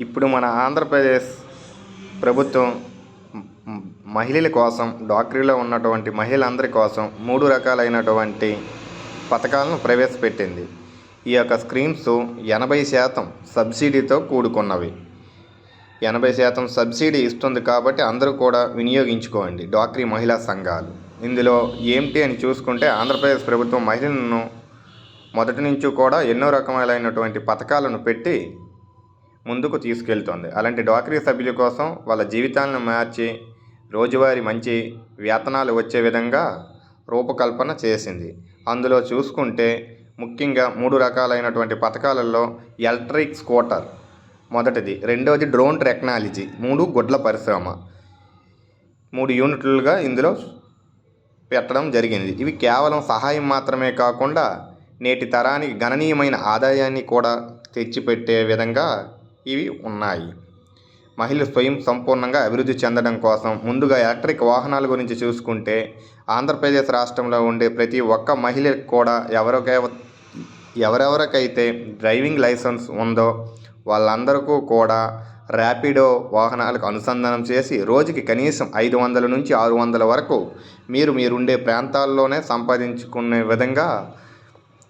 ఇప్పుడు మన ఆంధ్రప్రదేశ్ ప్రభుత్వం మహిళల కోసం డాక్టరీలో ఉన్నటువంటి మహిళలందరి కోసం మూడు రకాలైనటువంటి పథకాలను ప్రవేశపెట్టింది. ఈ యొక్క స్కీమ్స్ ఎనభై శాతం సబ్సిడీతో కూడుకున్నవి. ఎనభై శాతం సబ్సిడీ ఇస్తుంది కాబట్టి అందరూ కూడా వినియోగించుకోండి డాక్టరీ మహిళా సంఘాలు. ఇందులో ఏమిటి అని చూసుకుంటే ఆంధ్రప్రదేశ్ ప్రభుత్వం మహిళలను మొదటి నుంచి కూడా ఎన్నో రకములైనటువంటి పథకాలను పెట్టి ముందుకు తీసుకెళ్తుంది. అలాంటి డ్వాక్రీ సభ్యుల కోసం వాళ్ళ జీవితాలను మార్చి రోజువారీ మంచి వేతనాలు వచ్చే విధంగా రూపకల్పన చేసింది. అందులో చూసుకుంటే ముఖ్యంగా మూడు రకాలైనటువంటి పథకాలలో ఎలక్ట్రిక్ స్కూటర్ మొదటిది రెండవది డ్రోన్ టెక్నాలజీ మూడు గుడ్ల పరిశ్రమ. మూడు యూనిట్లుగా ఇందులో పెట్టడం జరిగింది. ఇవి కేవలం సహాయం మాత్రమే కాకుండా నేటి తరానికి గణనీయమైన ఆదాయాన్ని కూడా తెచ్చిపెట్టే విధంగా ఇవి ఉన్నాయి. మహిళలు స్వయం సంపూర్ణంగా అభివృద్ధి చెందడం కోసం ముందుగా ఎలక్ట్రిక్ వాహనాల గురించి చూసుకుంటే ఆంధ్రప్రదేశ్ రాష్ట్రంలో ఉండే ప్రతి ఒక్క మహిళకు కూడా ఎవరికై ఎవరెవరికైతే డ్రైవింగ్ లైసెన్స్ ఉందో వాళ్ళందరికీ కూడా ర్యాపిడో వాహనాలకు అనుసంధానం చేసి రోజుకి కనీసం ఐదు వందల నుంచి ఆరు వందల వరకు మీరు మీరుండే ప్రాంతాల్లోనే సంపాదించుకునే విధంగా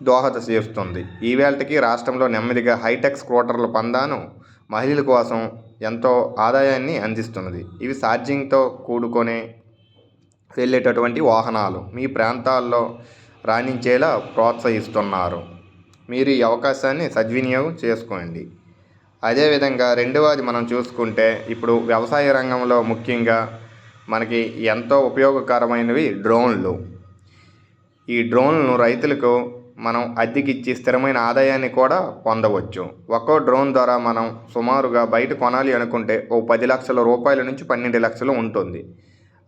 దోహద చేస్తుంది. ఈవేళకి రాష్ట్రంలో నెమ్మదిగా హైటెక్ స్కూటర్ల పందాను మహిళల కోసం ఎంతో ఆదాయాన్ని అందిస్తున్నది. ఇవి ఛార్జింగ్తో కూడుకొని వెళ్ళేటటువంటి వాహనాలు. మీ ప్రాంతాల్లో రాణించేలా ప్రోత్సహిస్తున్నారు. మీరు ఈ అవకాశాన్ని సద్వినియోగం చేసుకోండి. అదేవిధంగా రెండవది మనం చూసుకుంటే ఇప్పుడు వ్యవసాయ రంగంలో ముఖ్యంగా మనకి ఎంతో ఉపయోగకరమైనవి డ్రోన్లు. ఈ డ్రోన్లను రైతులకు మనం అద్దెకిచ్చి స్థిరమైన ఆదాయాన్ని కూడా పొందవచ్చు. ఒక్కో డ్రోన్ ద్వారా మనం సుమారుగా బయట కొనాలి అనుకుంటే ఓ పది లక్షల రూపాయల నుంచి పన్నెండు లక్షలు ఉంటుంది.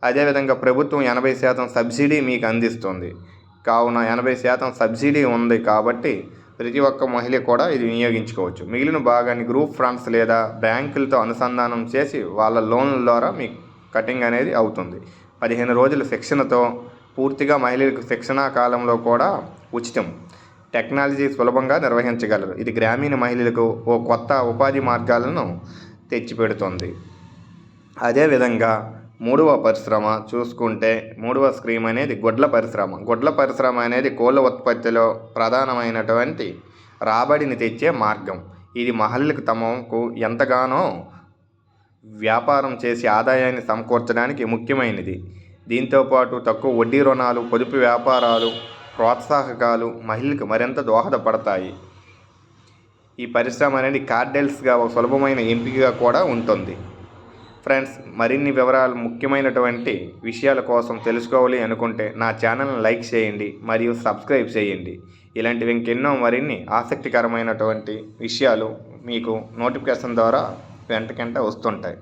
అదేవిధంగా ప్రభుత్వం ఎనభై శాతం సబ్సిడీ మీకు అందిస్తుంది. కావున ఎనభై శాతం సబ్సిడీ ఉంది కాబట్టి ప్రతి ఒక్క మహిళ కూడా ఇది వినియోగించుకోవచ్చు. మిగిలిన భాగాన్ని గ్రూప్ ఫండ్స్ లేదా బ్యాంకులతో అనుసంధానం చేసి వాళ్ళ లోన్ల ద్వారా మీకు కటింగ్ అనేది అవుతుంది. పదిహేను రోజుల శిక్షణతో పూర్తిగా మహిళలకు శిక్షణా కాలంలో కూడా ఉచితం. టెక్నాలజీ సులభంగా నిర్వహించగలరు. ఇది గ్రామీణ మహిళలకు ఓ కొత్త ఉపాధి మార్గాలను తెచ్చిపెడుతుంది. అదేవిధంగా మూడవ పరిశ్రమ చూసుకుంటే మూడవ స్కీమ్ అనేది గుడ్ల పరిశ్రమ. గుడ్ల పరిశ్రమ అనేది కోళ్ళ ఉత్పత్తిలో ప్రధానమైనటువంటి రాబడిని తెచ్చే మార్గం. ఇది మహిళలకు తమకు ఎంతగానో వ్యాపారం చేసి ఆదాయాన్ని సమకూర్చడానికి ముఖ్యమైనది. దీంతోపాటు తక్కువ వడ్డీ రుణాలు పొదుపు వ్యాపారాలు ప్రోత్సాహకాలు మహిళలకు మరింత దోహదపడతాయి. ఈ పరిశ్రమ అనేది కార్డెల్స్గా ఒక సులభమైన ఎంపికగా కూడా ఉంటుంది. ఫ్రెండ్స్ మరిన్ని వివరాలు ముఖ్యమైనటువంటి విషయాల కోసం తెలుసుకోవాలి అనుకుంటే నా ఛానల్ని లైక్ చేయండి మరియు సబ్స్క్రైబ్ చేయండి. ఇలాంటివి ఇంకెన్నో మరిన్ని ఆసక్తికరమైనటువంటి విషయాలు మీకు నోటిఫికేషన్ ద్వారా వెంటకంట వస్తుంటాయి.